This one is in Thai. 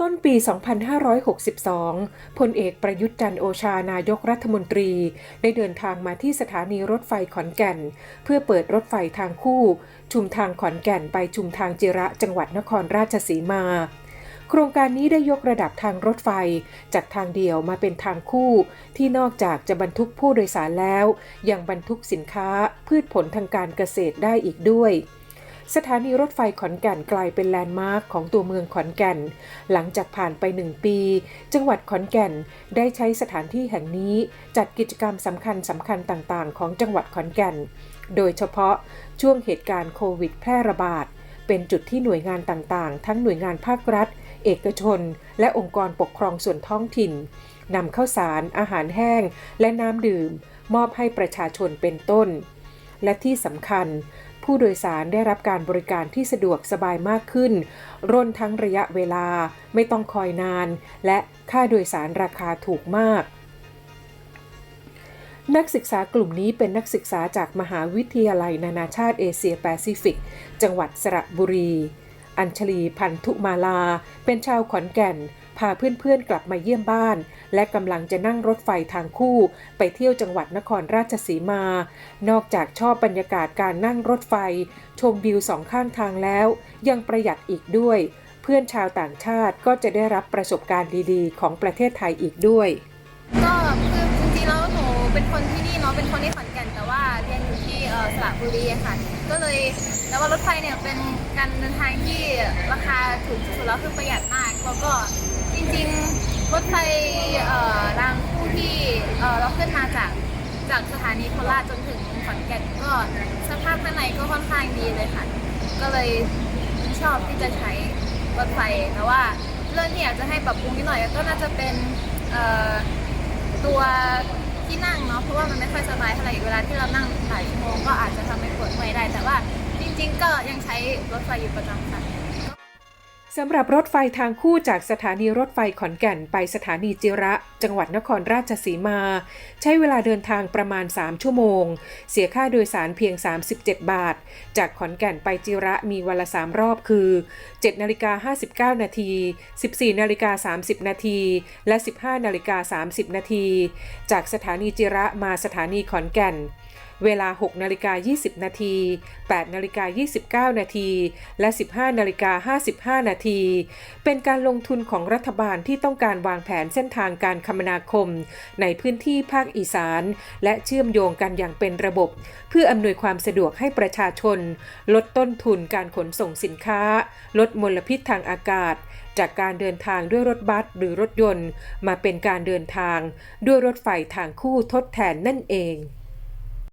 ต้นปี 2562 พลเอกประยุทธ์จันโอชานายกรัฐมนตรี ได้เดินทางมาที่สถานีรถไฟขอนแก่น เพื่อเปิดรถไฟทางคู่ ชุมทางขอนแก่นไปชุมทางจิระจังหวัดนครราชสีมา โครงการนี้ได้ยกระดับทางรถไฟ จากทางเดียวมาเป็นทางคู่ ที่นอกจากจะบรรทุกผู้โดยสารแล้ว ยังบรรทุกสินค้าพืชผลทางการเกษตรได้อีกด้วย สถานีรถไฟขอนแก่นกลายเป็นแลนด์มาร์คของตัวเมืองขอนแก่น หลังจากผ่านไปหนึ่งปี จังหวัดขอนแก่นได้ใช้สถานที่แห่งนี้จัดกิจกรรมสำคัญสำคัญต่างๆ ของจังหวัดขอนแก่น โดยเฉพาะช่วงเหตุการณ์โควิดแพร่ระบาด เป็นจุดที่หน่วยงานต่างๆ ทั้งหน่วยงานภาครัฐ เอกชน และองค์กรปกครองส่วนท้องถิ่นนำข้าวสาร อาหารแห้ง และน้ำดื่ม มอบให้ประชาชนเป็นต้น และที่สำคัญ ผู้โดยสารได้รับการบริการที่สะดวกสบายมากขึ้น ร่นทั้งระยะเวลาไม่ต้องคอยนาน และค่าโดยสารราคาถูกมากนักศึกษากลุ่มนี้เป็นนักศึกษาจากมหาวิทยาลัยนานาชาติเอเชียแปซิฟิก จังหวัดสระบุรี อัญชลีพันธุมาลา เป็นชาวขอนแก่น พาเพื่อนๆกลับมาเยี่ยมบ้าน และกำลังจะนั่งรถไฟทางคู่ ไปเที่ยวจังหวัดนครราชสีมา นอกจากชอบบรรยากาศการนั่งรถไฟ ชมวิวสองข้างทางแล้ว ยังประหยัดอีกด้วย เพื่อนชาวต่างชาติก็จะได้รับประสบการณ์ดีๆ ของประเทศไทยอีกด้วย ก็คือจริงๆแล้วหนูเป็นคนที่นี่เนาะเป็นคนที่ขอนแก่นแต่ว่าเรียนอยู่ที่สระบุรีค่ะ ก็เลยแล้วว่ารถไฟเนี่ยเป็นการเดินทางที่ราคาถูกสุดแล้วคือประหยัดมากแล้วก็ จริงๆรถไฟเอ่อรางคู่ที่เอ่อเราขึ้นมาจากจากสถานีโคราชจนถึงขอนแก่นก็สภาพข้างในก็ค่อนข้างดีเลยค่ะ ก็เลยชอบที่จะใช้รถไฟแต่ว่าเรื่องที่อยากจะให้ปรับปรุงนิดหน่อยก็น่าจะเป็นเอ่อตัวที่นั่งเนาะเพราะว่ามันไม่ค่อยสบายเท่าไหร่เวลาที่เรานั่งหลายชั่วโมงก็อาจจะทำให้ปวดเมื่อยได้ แต่ว่าจริง ๆ ก็ยังใช้รถไฟอยู่ประจำค่ะ สำหรับรถไฟทางคู่จากสถานีรถไฟขอนแก่นไปสถานีจิระ จังหวัดนครราชสีมา ใช้เวลาเดินทางประมาณ 3 ชั่วโมง เสียค่าโดยสารเพียง 37 บาท จากขอนแก่นไปจิระมีวันละ3รอบคือ 7นาฬิกา59 นาที 14นาฬิกา30 นาที และ 15นาฬิกา30 นาที จากสถานีจิระมาสถานีขอนแก่น เวลา 6 นาฬิกา 20 นาที 8 นาฬิกา 29 นาที และ 15 นาฬิกา 55 นาที เป็นการลงทุนของรัฐบาลที่ต้องการวางแผนเส้นทางการคมนาคม ในพื้นที่ภาคอีสาน และเชื่อมโยงกันอย่างเป็นระบบ เพื่ออำนวยความสะดวกให้ประชาชน ลดต้นทุนการขนส่งสินค้า ลดมลพิษทางอากาศ จากการเดินทางด้วยรถบัสหรือรถยนต์ มาเป็นการเดินทาง ด้วยรถไฟทางคู่ทดแทนนั่นเอง